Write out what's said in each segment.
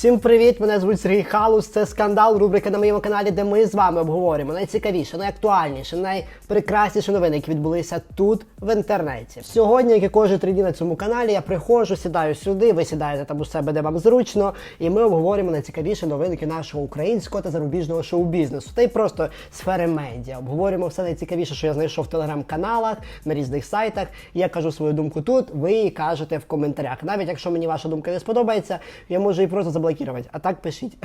Всім привіт! Мене звуть Сергій Халус. Це скандал. Рубрика на моєму каналі, де ми з вами обговорюємо найцікавіше, найактуальніше, найпрекрасніші новини, які відбулися тут в інтернеті. Сьогодні, як і кожні три дні на цьому каналі, я приходжу, сідаю сюди, ви сідаєте там у себе, де вам зручно, і ми обговорюємо найцікавіші новинки нашого українського та зарубіжного шоу-бізнесу. Та й просто сфери медіа. Обговорюємо все найцікавіше, що я знайшов в телеграм-каналах, на різних сайтах. Я кажу свою думку тут, ви її кажете в коментарях. Навіть якщо мені ваша думка не сподобається, я можу її просто заблокувати. А так пишіть.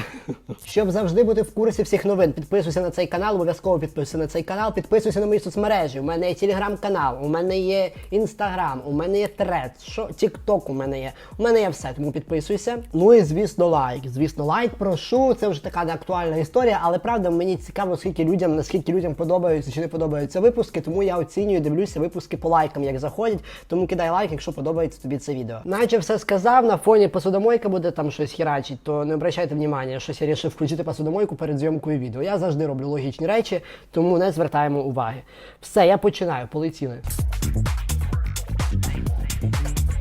Щоб завжди бути в курсі всіх новин, підписуйся на цей канал, обов'язково підписуйся на цей канал, підписуйся на мої соцмережі. У мене є телеграм-канал, у мене є інстаграм, у мене є тред, що тікток у мене є. У мене є все, тому підписуйся. Ну і звісно, лайк. Звісно, лайк, прошу. Це вже така неактуальна історія, але правда мені цікаво, скільки людям, наскільки людям подобаються чи не подобаються випуски, тому я оцінюю, дивлюся випуски по лайкам, як заходять. Тому кидай лайк, якщо подобається тобі це відео. Наче все сказав, на фоні посудомойка буде там щось хірачить, то не обращайте внимання, щось я рішив включити посудомойку перед зйомкою відео. Я завжди роблю логічні речі, тому не звертаємо уваги. Все, я починаю, полетіли.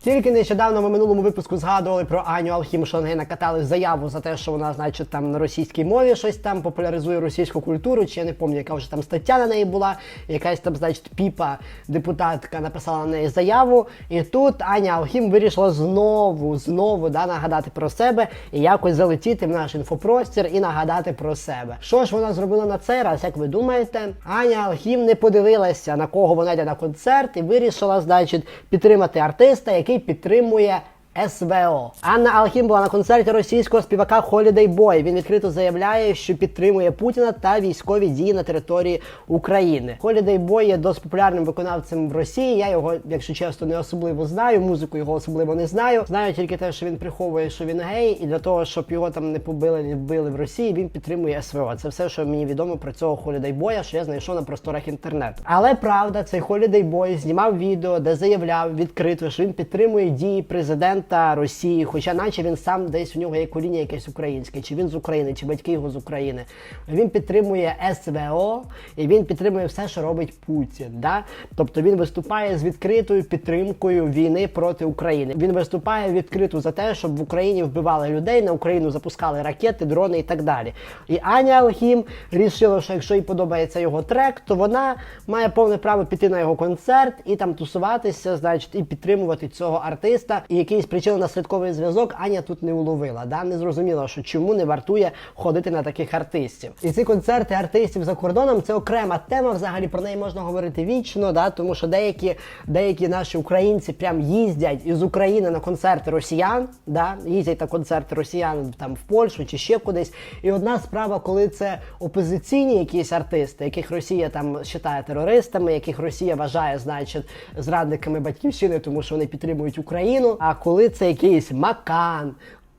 Тільки нещодавно ми минулому випуску згадували про Аню Алхім, що вони накатали заяву за те, що вона, значить, там на російській мові щось там популяризує російську культуру, чи я не пам'ятаю, яка вже там стаття на неї була. Якась там, значить, піпа, депутатка, написала на неї заяву. І тут Аня Алхім вирішила знову, знову да, нагадати про себе і якось залетіти в наш інфопростір і нагадати про себе. Що ж вона зробила на цей раз, як ви думаєте? Аня Алхім не подивилася, на кого вона йде на концерт, і вирішила, значить, підтримати артиста, який підтримує СВО. Анна Алхім була на концерті російського співака Holiday Boy. Він відкрито заявляє, що підтримує Путіна та військові дії на території України. Holiday Boy є досить популярним виконавцем в Росії. Я його, якщо чесно, не особливо знаю. Музику його особливо не знаю. Знаю тільки те, що він приховує, що він гей, і для того, щоб його там не побили, не вбили в Росії, він підтримує СВО. Це все, що мені відомо про цього Holiday Boy, що я знайшов на просторах інтернету. Але правда, цей Holiday Boy знімав відео, де заявляв відкрито, що він підтримує дії президента Росії, хоча наче він сам десь у нього є коріння якесь українське, чи він з України, чи батьки його з України. Він підтримує СВО і він підтримує все, що робить Путін. Да? Тобто він виступає з відкритою підтримкою війни проти України. Він виступає відкрито за те, щоб в Україні вбивали людей, на Україну запускали ракети, дрони і так далі. І Аня Алхім рішила, що якщо їй подобається його трек, то вона має повне право піти на його концерт і там тусуватися, значить, і підтримувати цього артиста. І якийсь причинно-наслідковий зв'язок Аня тут не уловила. Да? Не зрозуміла, що чому не вартує ходити на таких артистів. І ці концерти артистів за кордоном це окрема тема. Взагалі про неї можна говорити вічно, да? тому що деякі, деякі наші українці прям їздять із України на концерти росіян, да? їздять на концерти росіян там в Польщу чи ще кудись. І одна справа, коли це опозиційні якісь артисти, яких Росія там вважає терористами, яких Росія вважає, значить, зрадниками батьківщини, тому що вони підтримують Україну. А коли це якийсь Макан.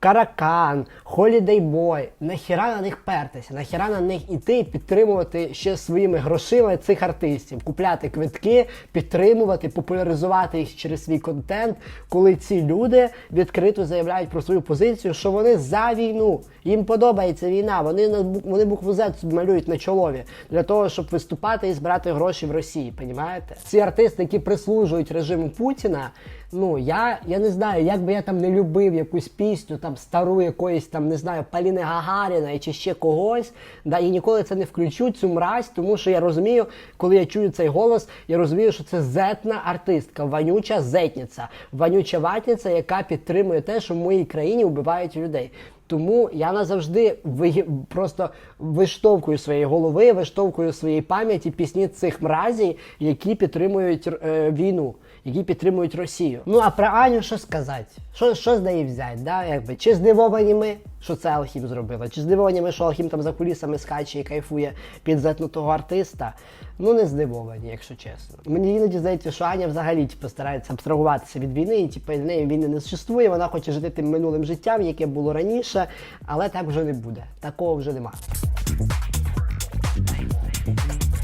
Каракан, Boy, нахіра на них пертися, нахіра на них іти підтримувати ще своїми грошима цих артистів, купляти квитки, підтримувати, популяризувати їх через свій контент, коли ці люди відкрито заявляють про свою позицію, що вони за війну, їм подобається війна, вони на вони букву Z малюють на чолові для того, щоб виступати і збирати гроші в Росії. Понімаєте? Ці артисти, які прислужують режиму Путіна. Ну, я, я не знаю, як би я там не любив якусь пісню, там стару якоїсь там, не знаю, Поліни Гагаріна чи ще когось, да, і ніколи це не включу, цю мразь, тому що я розумію, коли я чую цей голос, я розумію, що це зетна артистка, вонюча зетниця, вонюча ватниця, яка підтримує те, що в моїй країні вбивають людей. Тому я назавжди ви... просто виштовхую своєї голови, виштовхую своєї пам'яті пісні цих мразій, які підтримують е, війну, які підтримують Росію. Ну а про Аню що сказати? Що, що з неї взяти? Да? Якби? Чи здивовані ми, що це Алхім зробила? Чи здивовані ми, що Алхім там за кулісами скаче і кайфує під зетнутого артиста? Ну не здивовані, якщо чесно. Мені іноді здається, що Аня взагалі типу, старається абстрагуватися від війни, і типу, неї війни не существує. Вона хоче жити тим минулим життям, яке було раніше, але так вже не буде. Такого вже нема.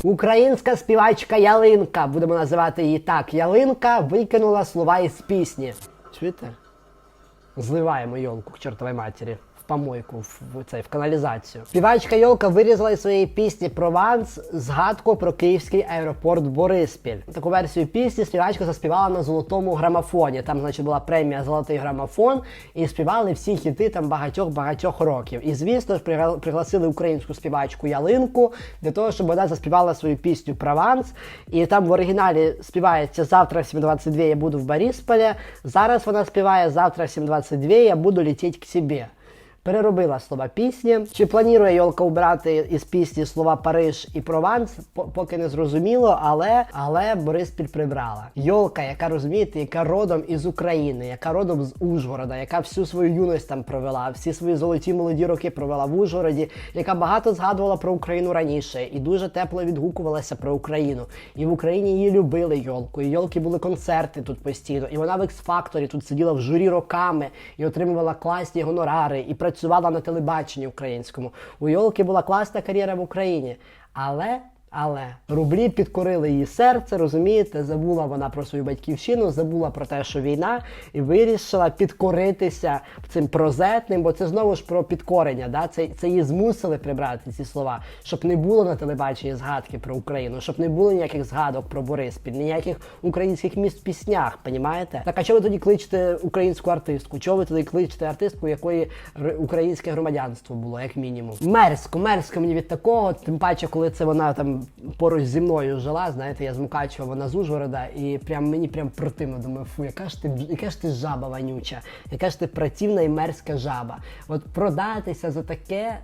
Українська співачка Ялинка, будемо називати її так. Ялинка викинула слова із пісні. Чуєте? Зливаємо йолку к чортовій матері. В помойку, в, цей в каналізацію. Співачка Йолка вирізала із своєї пісні Прованс згадку про київський аеропорт Бориспіль. Таку версію пісні співачка заспівала на золотому грамофоні. Там, значить, була премія Золотий грамофон, і співали всі хіти там багатьох-багатьох років. І звісно ж, пригласили українську співачку Ялинку для того, щоб вона заспівала свою пісню Прованс. І там в оригіналі співається завтра в 7.22 я буду в Борисполі. Зараз вона співає завтра в 7.22 я буду лететь к себе. Переробила слова пісні. Чи планує Йолка убрати із пісні слова Париж і Прованс, поки не зрозуміло, але, але Бориспіль прибрала. Йолка, яка розумієте, яка родом із України, яка родом з Ужгорода, яка всю свою юність там провела, всі свої золоті молоді роки провела в Ужгороді, яка багато згадувала про Україну раніше і дуже тепло відгукувалася про Україну. І в Україні її любили Йолку. І Йолки були концерти тут постійно. І вона в X-Factor тут сиділа в журі роками і отримувала класні гонорари, і працювала на телебаченні українському. У Йолки була класна кар'єра в Україні. Але. Але рублі підкорили її серце, розумієте, забула вона про свою батьківщину, забула про те, що війна, і вирішила підкоритися цим прозетним, бо це знову ж про підкорення. Да? Це, це її змусили прибрати ці слова, щоб не було на телебаченні згадки про Україну, щоб не було ніяких згадок про Бориспіль, ніяких українських міст в піснях, понімаєте? Так а чого ви тоді кличете українську артистку? Чого ви тоді кличете артистку, якої українське громадянство було, як мінімум? Мерзко, мерзко мені від такого, тим паче, коли це вона там поруч зі мною жила, знаєте, я з Мукачева, вона з Ужгорода, і прям мені прям противно думаю, фу, яка ж ти яка ж ти жаба вонюча, яка ж ти противна і мерзка жаба. От продатися за таке,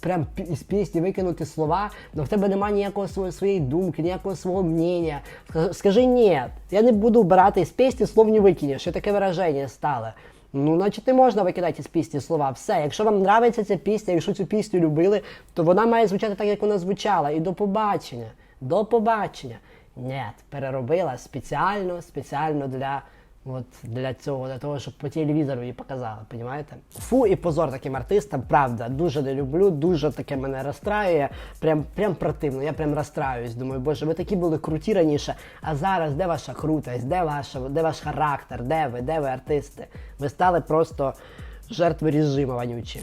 прям із пісні викинути слова, але в тебе немає ніякого своєї, своєї думки, ніякого свого мнення. Скажи ні, я не буду брати з пісні слов не викинеш, що таке вираження стало. Ну, значить, не можна викидати з пісні слова. Все, якщо вам нравиться ця пісня, якщо цю пісню любили, то вона має звучати так, як вона звучала. І до побачення. До побачення. Ні, переробила спеціально, спеціально для, от, для цього, для того, щоб по телевізору її показали, понімаєте? Фу і позор таким артистам, правда, дуже не люблю, дуже таке мене розстраює. Прям, прям противно, я прям розстраююсь. Думаю, боже, ви такі були круті раніше, а зараз де ваша крутость, де, ваша, де ваш характер, де ви, де ви артисти? Ви стали просто жертви режиму вонючі.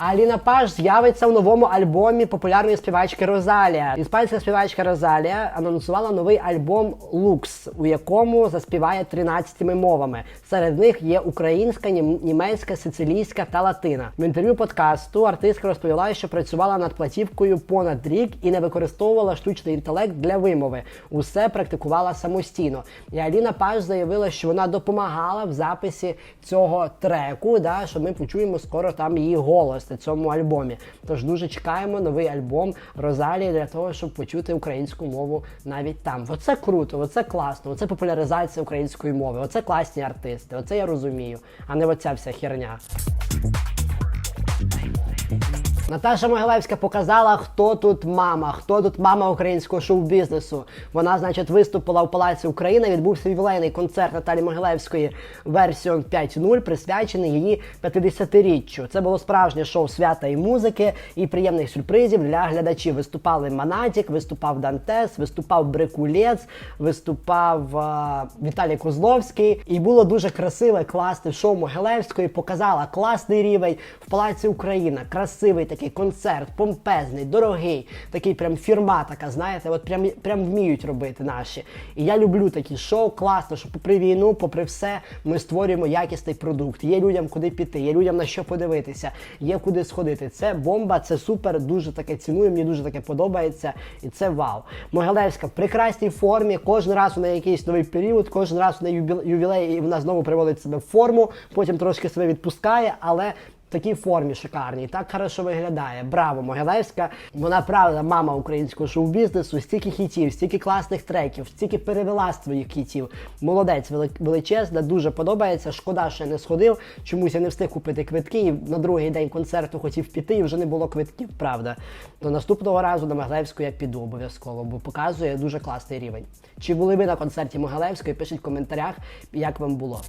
Аліна Паш з'явиться в новому альбомі популярної співачки Розалія. Іспанська співачка Розалія анонсувала новий альбом Лукс, у якому заспіває 13 мовами. Серед них є українська, нім- німецька, сицилійська та латина. В інтерв'ю подкасту артистка розповіла, що працювала над платівкою понад рік і не використовувала штучний інтелект для вимови. Усе практикувала самостійно. І Аліна Паш заявила, що вона допомагала в записі цього треку, да, що ми почуємо скоро там її голос на цьому альбомі. Тож дуже чекаємо новий альбом Розалії для того, щоб почути українську мову навіть там. Оце круто, оце класно, оце популяризація української мови, оце класні артисти, оце я розумію, а не оця вся херня. Наташа Могилевська показала, хто тут мама, хто тут мама українського шоу-бізнесу. Вона, значить, виступила у Палаці Україна. Відбувся ювілейний концерт Наталі Могилевської версіон 5.0, присвячений її 50-річчю. Це було справжнє шоу свята і музики і приємних сюрпризів для глядачів. Виступали Манатік, виступав Дантес, виступав Брикулець, виступав е, Віталій Козловський. І було дуже красиве, класне шоу Могилевської. Показала класний рівень в Палаці Україна. Красивий такий концерт, помпезний, дорогий, такий прям фірма, така, знаєте, от прям, прям вміють робити наші. І я люблю такі шоу, класно, що попри війну, попри все, ми створюємо якісний продукт. Є людям куди піти, є людям на що подивитися, є куди сходити. Це бомба, це супер, дуже таке ціную, мені дуже таке подобається. І це вау. Могилевська в прекрасній формі. Кожен раз у неї якийсь новий період, кожен раз у неї ювілей, і вона знову приводить себе в форму, потім трошки себе відпускає, але. Такій формі шикарній, так хорошо виглядає. Браво, Могилевська. Вона правда мама українського шоу-бізнесу, стільки хітів, стільки класних треків, стільки перевела своїх хітів. Молодець величезна, дуже подобається. Шкода, що я не сходив. Чомусь я не встиг купити квитки. І на другий день концерту хотів піти, і вже не було квитків. Правда. До наступного разу на Могилевську я піду обов'язково, бо показує дуже класний рівень. Чи були ви на концерті Могилевської? Пишіть в коментарях, як вам було.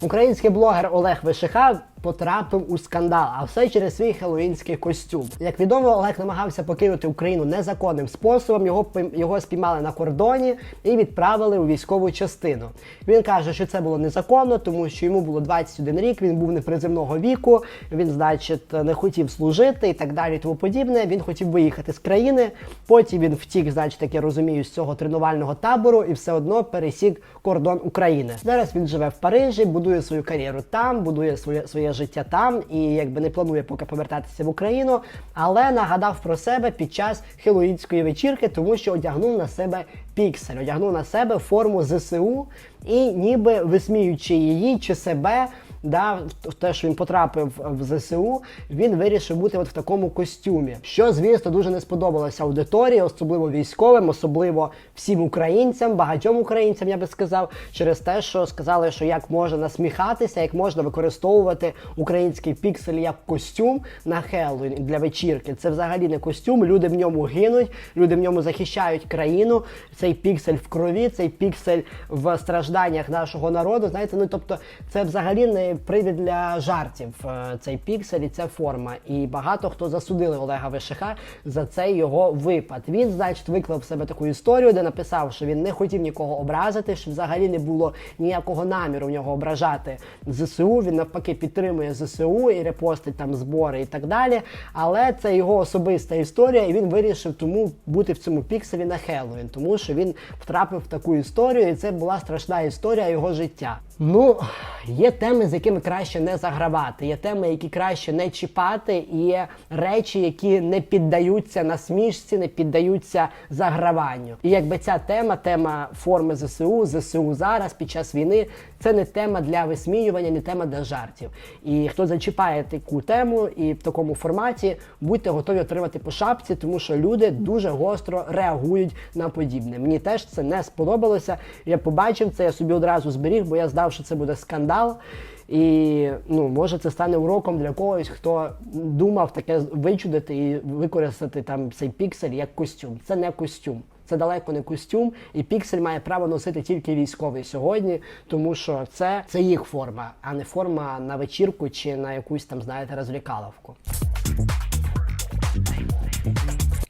Український блогер Олег Вишиха потрапив у скандал, а все через свій хеллоуінський костюм. Як відомо, Олег намагався покинути Україну незаконним способом. Його його спіймали на кордоні і відправили у військову частину. Він каже, що це було незаконно, тому що йому було 21 рік. Він був неприземного віку. Він, значить, не хотів служити і так далі. Тому подібне. Він хотів виїхати з країни. Потім він втік, значить, як я розумію, з цього тренувального табору і все одно пересік кордон України. Зараз він живе в Парижі, будує свою кар'єру там, будує своє своє життя там і якби не планує поки повертатися в Україну, але нагадав про себе під час хеллоїнської вечірки, тому що одягнув на себе піксель, одягнув на себе форму ЗСУ і ніби висміючи її чи себе. Да, те, що він потрапив в ЗСУ, він вирішив бути от в такому костюмі, що звісно дуже не сподобалося аудиторії, особливо військовим, особливо всім українцям, багатьом українцям, я би сказав, через те, що сказали, що як можна насміхатися, як можна використовувати український піксель як костюм на Хеллоуін для вечірки. Це взагалі не костюм. Люди в ньому гинуть, люди в ньому захищають країну. Цей піксель в крові, цей піксель в стражданнях нашого народу. Знаєте, ну тобто, це взагалі не привід для жартів. е, Цей піксель і ця форма. І багато хто засудили Олега Вишиха за цей його випад. Він, значить, виклав в себе таку історію, де написав, що він не хотів нікого образити, що взагалі не було ніякого наміру в нього ображати ЗСУ. Він навпаки підтримує ЗСУ і репостить там збори і так далі. Але це його особиста історія, і він вирішив тому бути в цьому пікселі на Хеллоуін, тому що він втрапив в таку історію, і це була страшна історія його життя. Ну, є теми, з якими краще не загравати, є теми, які краще не чіпати, і є речі, які не піддаються насмішці, не піддаються заграванню. І якби ця тема, тема форми ЗСУ, ЗСУ зараз під час війни, це не тема для висміювання, не тема для жартів. І хто зачіпає таку тему і в такому форматі, будьте готові отримати по шапці, тому що люди дуже гостро реагують на подібне. Мені теж це не сподобалося. Я побачив це, я собі одразу зберіг, бо я знав, що це буде скандал. І ну, може це стане уроком для когось, хто думав таке вичудити і використати там цей піксель як костюм. Це не костюм. Це далеко не костюм, і піксель має право носити тільки військовий сьогодні, тому що це, це їх форма, а не форма на вечірку чи на якусь там, знаєте, розвлікаловку.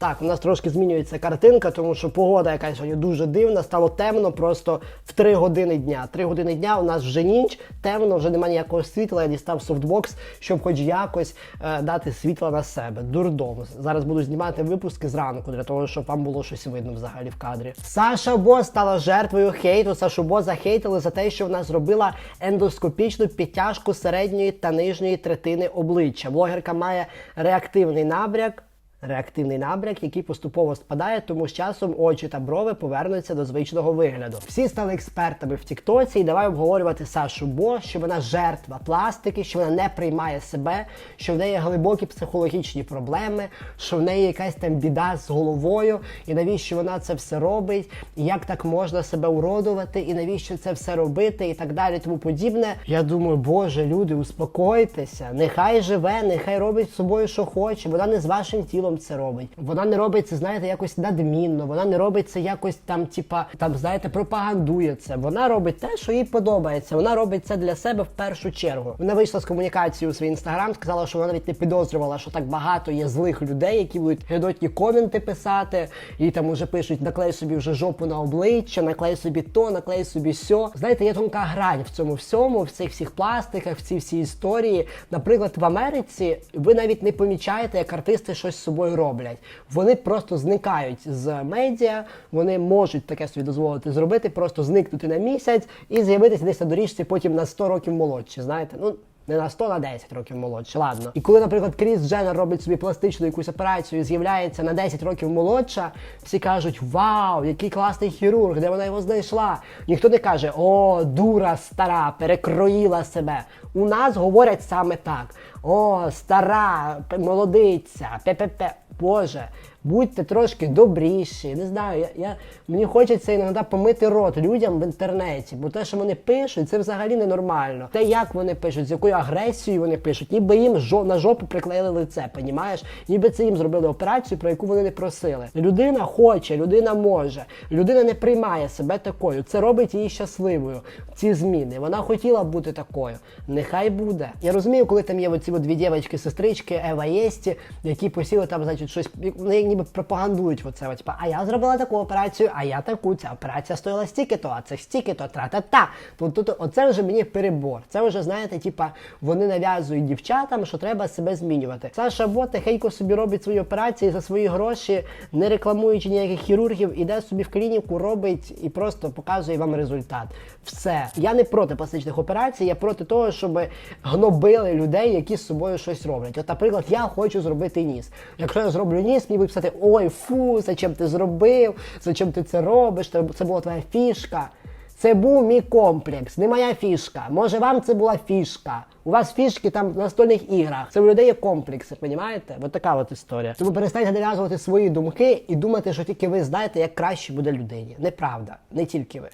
Так, у нас трошки змінюється картинка, тому що погода якась сьогодні дуже дивна, стало темно просто в 3 години дня. 3 години дня у нас вже ніч, темно, вже немає ніякого світла. Я дістав софтбокс, щоб хоч якось е, дати світла на себе. Дурдом. Зараз буду знімати випуски зранку для того, щоб вам було щось видно взагалі в кадрі. Саша Бо стала жертвою хейту. Сашу Бо захейтили за те, що вона зробила ендоскопічну підтяжку середньої та нижньої третини обличчя. Блогерка має реактивний набряк. Реактивний набряк, який поступово спадає, тому з часом очі та брови повернуться до звичного вигляду. Всі стали експертами в Тіктоці і давай обговорювати Сашу Бо, що вона жертва пластики, що вона не приймає себе, що в неї глибокі психологічні проблеми, що в неї якась там біда з головою, і навіщо вона це все робить, і як так можна себе уродувати, і навіщо це все робити, і так далі, тому подібне. Я думаю, боже, люди, успокойтеся, нехай живе, нехай робить з собою, що хоче. Вона не з вашим тілом це робить. Вона не робить це, знаєте, якось надмінно. Вона не робить це якось там, типа, там, знаєте, пропагандує це. Вона робить те, що їй подобається. Вона робить це для себе в першу чергу. Вона вийшла з комунікацією у свій інстаграм, сказала, що вона навіть не підозрювала, що так багато є злих людей, які будуть гидотні коменти писати, і там уже пишуть, наклей собі вже жопу на обличчя, наклей собі то, наклей собі сьо. Знаєте, є тонка грань в цьому всьому, в цих всіх пластиках, в цій всій історії. Наприклад, в Америці ви навіть не помічаєте, як артисти щось з собою роблять. Вони просто зникають з медіа, вони можуть таке собі дозволити зробити, просто зникнути на місяць і з'явитися десь на доріжці потім на 100 років молодші. Знаєте, ну. Не на 100, на 10 років молодше, ладно. І коли, наприклад, Кріс Дженнер робить собі пластичну якусь операцію і з'являється на 10 років молодша, всі кажуть: Вау, який класний хірург, де вона його знайшла. Ніхто не каже, о, дура стара, перекроїла себе. У нас говорять саме так: о, стара, молодиця, пе-пе-пе. Боже, будьте трошки добріші. Не знаю, я, я, мені хочеться іноді помити рот людям в інтернеті, бо те, що вони пишуть, це взагалі ненормально. Те, як вони пишуть, з якою агресією вони пишуть, ніби їм жо, на жопу приклеїли лице, понімаєш? Ніби це їм зробили операцію, про яку вони не просили. Людина хоче, людина може, людина не приймає себе такою. Це робить її щасливою. Ці зміни. Вона хотіла бути такою. Нехай буде. Я розумію, коли там є оці дві дівчатки, сестрички, Ева Єсті, які посіли там, значить, щось вони ніби пропагандують оце. Типа, а я зробила таку операцію, а я таку. Ця операція стоїла стільки-то, а це стільки-то, тра-та-та. Тут, тут, оце вже мені перебор. Це вже, знаєте, типа, вони нав'язують дівчатам, що треба себе змінювати. Саша Бо тихенько собі робить свої операції за свої гроші, не рекламуючи ніяких хірургів, іде собі в клініку, робить і просто показує вам результат. Все. Я не проти пластичних операцій, я проти того, щоб гнобили людей, які з собою щось роблять. От, наприклад, я хочу зробити ніс. Якщо я зроблю ніс, мені будуть писати, ой, фу, зачем ти зробив, зачем ти це робиш, це була твоя фішка. Це був мій комплекс, не моя фішка. Може, вам це була фішка. У вас фішки там в настольних іграх. Це у людей є комплекси, розумієте? Ось така от історія. Тому перестаньте нав'язувати свої думки і думати, що тільки ви знаєте, як краще буде людині. Неправда, не тільки ви.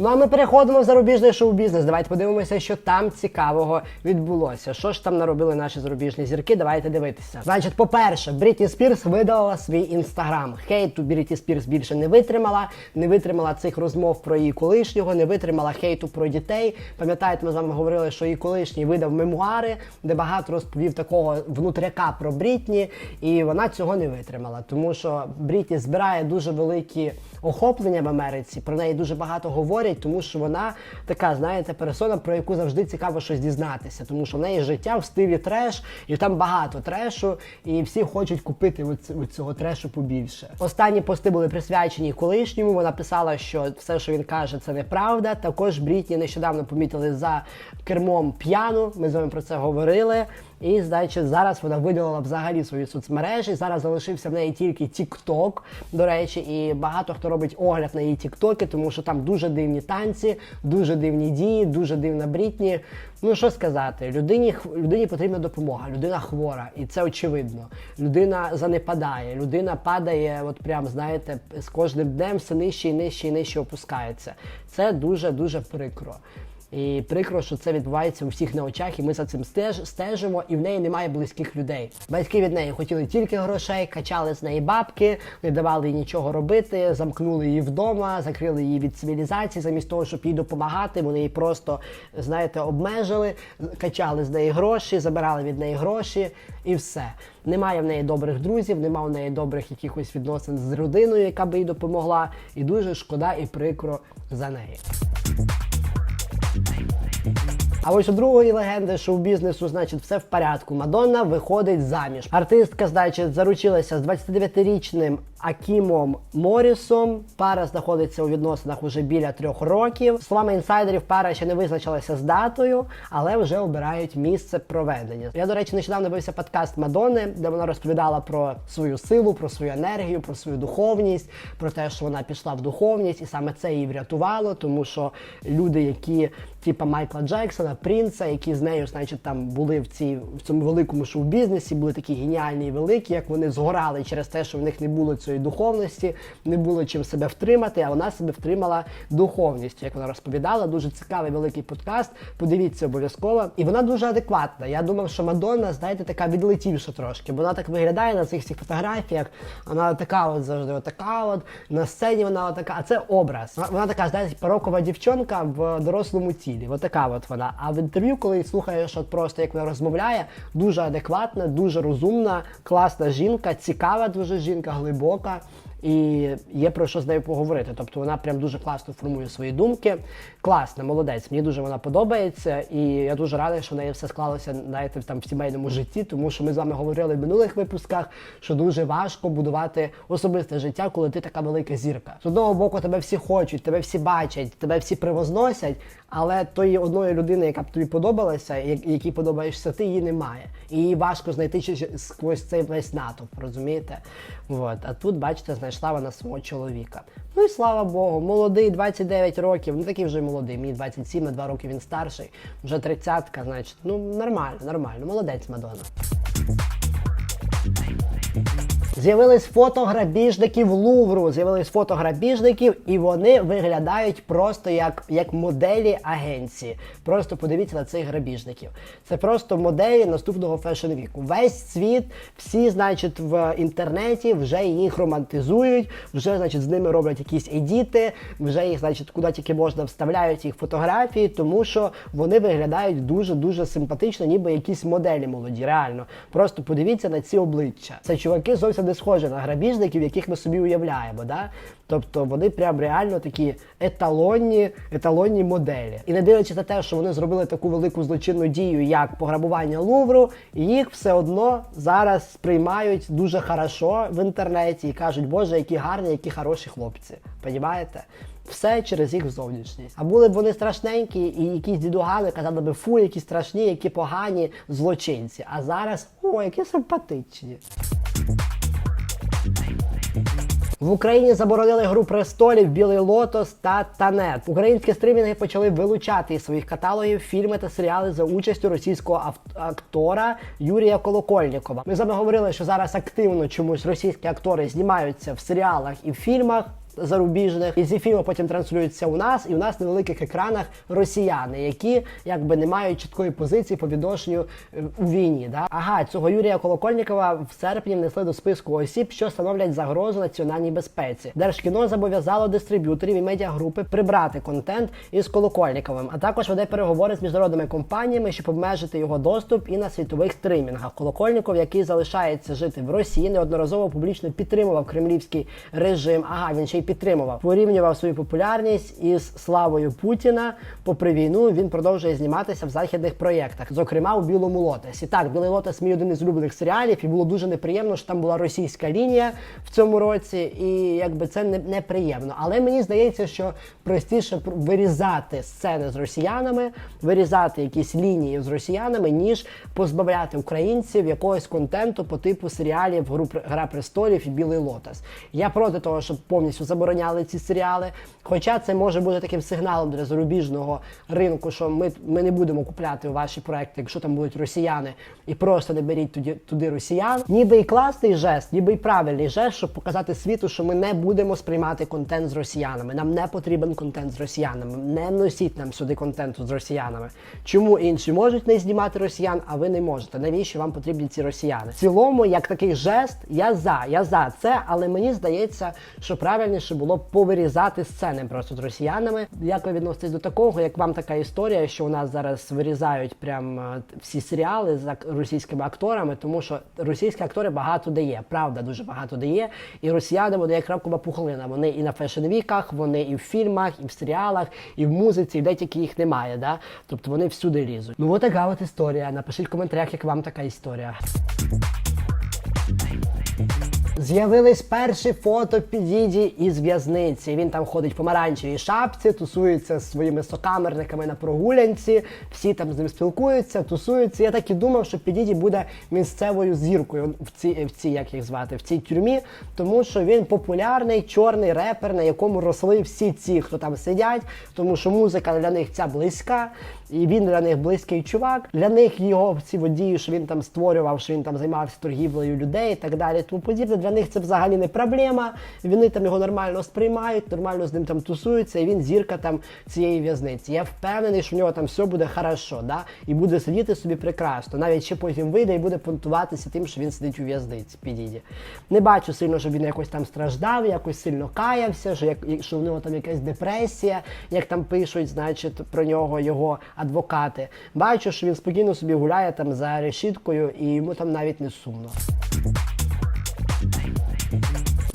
Ну а ми переходимо в зарубіжний шоу-бізнес. Давайте подивимося, що там цікавого відбулося. Що ж там наробили наші зарубіжні зірки? Давайте дивитися. Значить, по-перше, Брітні Спірс видалила свій інстаграм. Хейту Брітні Спірс більше не витримала, не витримала цих розмов про її колишнього, не витримала хейту про дітей. Пам'ятаєте, ми з вами говорили, що її колишній видав мемуари, де багато розповів такого внутряка про Брітні, і вона цього не витримала, тому що Брітні збирає дуже великі охоплення в Америці. Про неї дуже багато говорять, тому що вона така, знаєте, персона, про яку завжди цікаво щось дізнатися, тому що в неї життя в стилі треш, і там багато трешу, і всі хочуть купити от цього трешу побільше. Останні пости були присвячені колишньому. Вона писала, що все, що він каже, це неправда. Також Брітні нещодавно помітили за кермом п'яну. Ми з вами про це говорили. І значить, зараз вона видалила взагалі свої соцмережі. Зараз залишився в неї тільки TikTok, до речі, і багато хто робить огляд на її тіктоки, тому що там дуже дивні танці, дуже дивні дії, дуже дивна Брітні. Ну що сказати, людині людині потрібна допомога. Людина хвора, і це очевидно. Людина занепадає, людина падає, от прям знаєте, з кожним днем все нижче і нижче і нижче опускається. Це дуже дуже прикро. І прикро, що це відбувається у всіх на очах, і ми за цим стеж, стежимо, і в неї немає близьких людей. Батьки від неї хотіли тільки грошей, качали з неї бабки, не давали їй нічого робити, замкнули її вдома, закрили її від цивілізації, замість того, щоб їй допомагати. Вони її просто, знаєте, обмежили, качали з неї гроші, забирали від неї гроші, і все. Немає в неї добрих друзів, немає в неї добрих якихось відносин з родиною, яка би їй допомогла. І дуже шкода і прикро за неї. А ось у другої легенди шоу-бізнесу, значить, все в порядку. Мадонна виходить заміж. Артистка, значить, заручилася з 29-річним Акімом Морісом. Пара знаходиться у відносинах уже біля трьох років. Словами інсайдерів, пара ще не визначилася з датою, але вже обирають місце проведення. Я, до речі, нещодавно дивився подкаст Мадонни, де вона розповідала про свою силу, про свою енергію, про свою духовність, про те, що вона пішла в духовність, і саме це її врятувало, тому що люди, які типа Майкла Джексона, Принца, які з нею, значить, там були в цій в цьому великому шоу-бізнесі, були такі геніальні і великі, як вони згорали через те, що в них не було цієї духовності, не було чим себе втримати, а вона себе втримала духовністю, як вона розповідала. Дуже цікавий великий подкаст. Подивіться обов'язково. І вона дуже адекватна. Я думав, що Мадонна, знаєте, така відлетівша трошки, бо вона так виглядає на цих всіх фотографіях. Вона така от завжди, отака от на сцені. Вона отака, а це образ. Вона- така, знаєте, порокова дівчонка в дорослому тілі. Отака от вона. А в інтерв'ю, коли слухаєш, от просто як вона розмовляє, дуже адекватна, дуже розумна, класна жінка, цікава дуже жінка, глибока. І є про що з нею поговорити. Тобто вона прям дуже класно формує свої думки. Класна, молодець. Мені дуже вона подобається, і я дуже радий, що в неї все склалося знаєте, там в сімейному житті, тому що ми з вами говорили в минулих випусках, що дуже важко будувати особисте життя, коли ти така велика зірка. З одного боку, тебе всі хочуть, тебе всі бачать, тебе всі привозносять, але тої одної людини, яка б тобі подобалася, якій подобаєшся ти, її немає. І її важко знайти сквозь цей весь натовп, розумієте? От. А тут, бачите, знайшла вона свого чоловіка. Ну і слава Богу, молодий, 29 років, не такий вже молодий, мені 27, на 2 роки він старший, вже 30, значить, ну нормально, нормально, молодець Мадонна. З'явились фото грабіжників Лувру. З'явились фото грабіжників, і вони виглядають просто як, як моделі агенції. Просто подивіться на цих грабіжників. Це просто моделі наступного фешн-віку. Весь світ, всі, значить, в інтернеті вже їх романтизують, вже, значить, з ними роблять якісь едіти, вже їх, значить, куди тільки можна вставляють їх фотографії, тому що вони виглядають дуже-дуже симпатично, ніби якісь моделі молоді. Реально. Просто подивіться на ці обличчя. Це чуваки зовсім не схожі на грабіжників, яких ми собі уявляємо. Да? Тобто вони прям реально такі еталонні, еталонні моделі. І не дивлячись на те, що вони зробили таку велику злочинну дію, як пограбування Лувру, їх все одно зараз сприймають дуже хорошо в інтернеті і кажуть, боже, які гарні, які хороші хлопці. Понімаєте? Все через їх зовнішність. А були б вони страшненькі, і якісь дідугани казали би, фу, які страшні, які погані злочинці. А зараз о, які симпатичні. В Україні заборонили гру престолів Білий Лотос та Танет. Українські стрімінги почали вилучати із своїх каталогів фільми та серіали за участю російського актора Юрія Колокольнікова. Ми з вами говорили, що зараз активно чомусь російські актори знімаються в серіалах і в фільмах. Зарубіжних і ці фільми потім транслюються у нас, і у нас на великих екранах росіяни, які якби не мають чіткої позиції по відношенню е, у війні. Да? Ага, цього Юрія Колокольнікова в серпні внесли до списку осіб, що становлять загрозу національній безпеці. Держкіно зобов'язало дистриб'юторів і медіагрупи прибрати контент із Колокольніковим, а також веде переговори з міжнародними компаніями, щоб обмежити його доступ і на світових стримінгах. Колокольніков, який залишається жити в Росії, неодноразово публічно підтримував кремлівський режим. Ага, він ще й підтримував, порівнював свою популярність із славою Путіна. Попри війну він продовжує зніматися в західних проєктах, зокрема у Білому Лотосі. Так, Білий Лотос мій один із улюблених серіалів, і було дуже неприємно, що там була російська лінія в цьому році, і якби це не неприємно. Але мені здається, що простіше вирізати сцени з росіянами, вирізати якісь лінії з росіянами, ніж позбавляти українців якогось контенту по типу серіалів «Гру Гра престолів і Білий Лотос. Я проти того, щоб повністю забороняли ці серіали. Хоча це може бути таким сигналом для зарубіжного ринку, що ми, ми не будемо купляти ваші проекти, якщо там будуть росіяни, і просто не беріть туди, туди росіян. Ніби і класний жест, ніби і правильний жест, щоб показати світу, що ми не будемо сприймати контент з росіянами. Нам не потрібен контент з росіянами. Не носіть нам сюди контенту з росіянами. Чому інші можуть не знімати росіян, а ви не можете? Навіщо вам потрібні ці росіяни? В цілому, як такий жест, я за, я за це, але мені здається, що правильніше було повирізати сцени просто з росіянами. Як ви відноситесь до такого? Як вам така історія, що у нас зараз вирізають прям е, всі серіали з російськими акторами, тому що російські актори багато дає, правда, дуже багато дає. І росіяни вони як ракова пухлина. Вони і на фешн-віках, вони і в фільмах, і в серіалах, і в музиці, і де тільки їх немає. Да? Тобто вони всюди лізуть. Ну от така от історія. Напишіть в коментарях, як вам така історія. З'явились перші фото Підіді із в'язниці. Він там ходить в помаранчевій шапці, тусується зі своїми сокамерниками на прогулянці. Всі там з ним спілкуються, тусуються. Я так і думав, що Підіді буде місцевою зіркою в цій, в цій, як їх звати, в цій тюрмі, тому що він популярний чорний репер, на якому росли всі ці, хто там сидять, тому що музика для них ця близька, і він для них близький чувак. Для них його ці водії, що він там створював, що він там займався торгівлею людей і так далі. Тому подібне для них це взагалі не проблема. Вони там його нормально сприймають, нормально з ним там тусуються, і він зірка там цієї в'язниці. Я впевнений, що в нього там все буде хорошо, да? і буде сидіти собі прекрасно. Навіть ще потім вийде і буде понтуватися тим, що він сидить у в'язниці. Підійде. Не бачу сильно, щоб він якось там страждав, якось сильно каявся, що як що в нього там якась депресія, як там пишуть, значить, про нього його адвокати. Бачу, що він спокійно собі гуляє там за решіткою, і йому там навіть не сумно.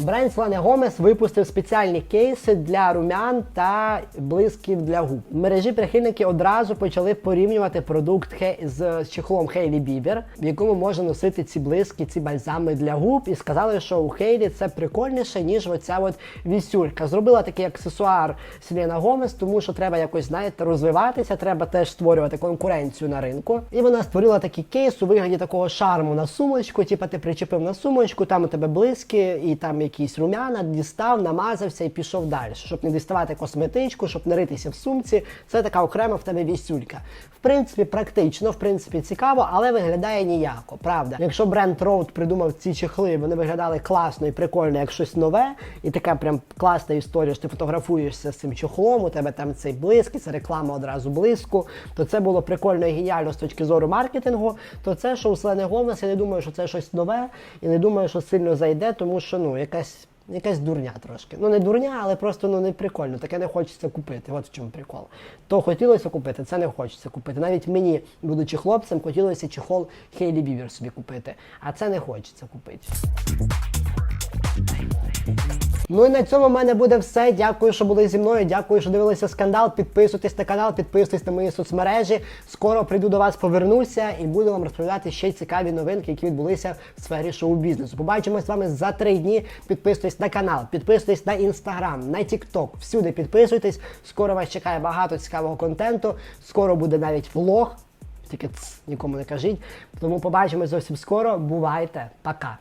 Бренд Селена Гомес випустив спеціальні кейси для румян та блисків для губ. Мережі прихильники одразу почали порівнювати продукт з чехлом Хейлі Бібер, в якому можна носити ці блиски, ці бальзами для губ, і сказали, що у Хейлі це прикольніше, ніж оця от вісюлька. Зробила такий аксесуар Селена Гомес, тому що треба якось, знаєте, розвиватися, треба теж створювати конкуренцію на ринку. І вона створила такий кейс у вигляді такого шарму на сумочку. Типа ти причепив на сумочку, там у тебе блиски і там якісь рум'яна, дістав, намазався і пішов далі. Щоб не діставати косметичку, щоб не ритися в сумці. Це така окрема в тебе вісюлька. В принципі, практично, в принципі, цікаво, але виглядає ніяко. Правда, якщо бренд Road придумав ці чехли, вони виглядали класно і прикольно, як щось нове, і така прям класна історія, що ти фотографуєшся з цим чохлом, у тебе там цей блиск, і це реклама одразу блиску. То це було прикольно і геніально з точки зору маркетингу. То це, що у Селени Гомес, я не думаю, що це щось нове, і не думаю, що сильно зайде, тому що ну якась. Якась дурня трошки. Ну не дурня, але просто ну не прикольно. Таке не хочеться купити. От в чому прикол. То хотілося купити, це не хочеться купити. Навіть мені, будучи хлопцем, хотілося чехол Хейлі Бівер собі купити. А це не хочеться купити. Ну і на цьому в мене буде все. Дякую, що були зі мною. Дякую, що дивилися скандал. Підписуйтесь на канал, підписуйтесь на мої соцмережі. Скоро прийду до вас, повернуся і буду вам розповідати ще цікаві новинки, які відбулися в сфері шоу-бізнесу. Побачимось з вами за три дні. Підписуйтесь на канал, підписуйтесь на інстаграм, на тікток. Всюди підписуйтесь. Скоро вас чекає багато цікавого контенту. Скоро буде навіть влог. Тільки ц, нікому не кажіть. Тому побачимось зовсім скоро. Бувайте, пока.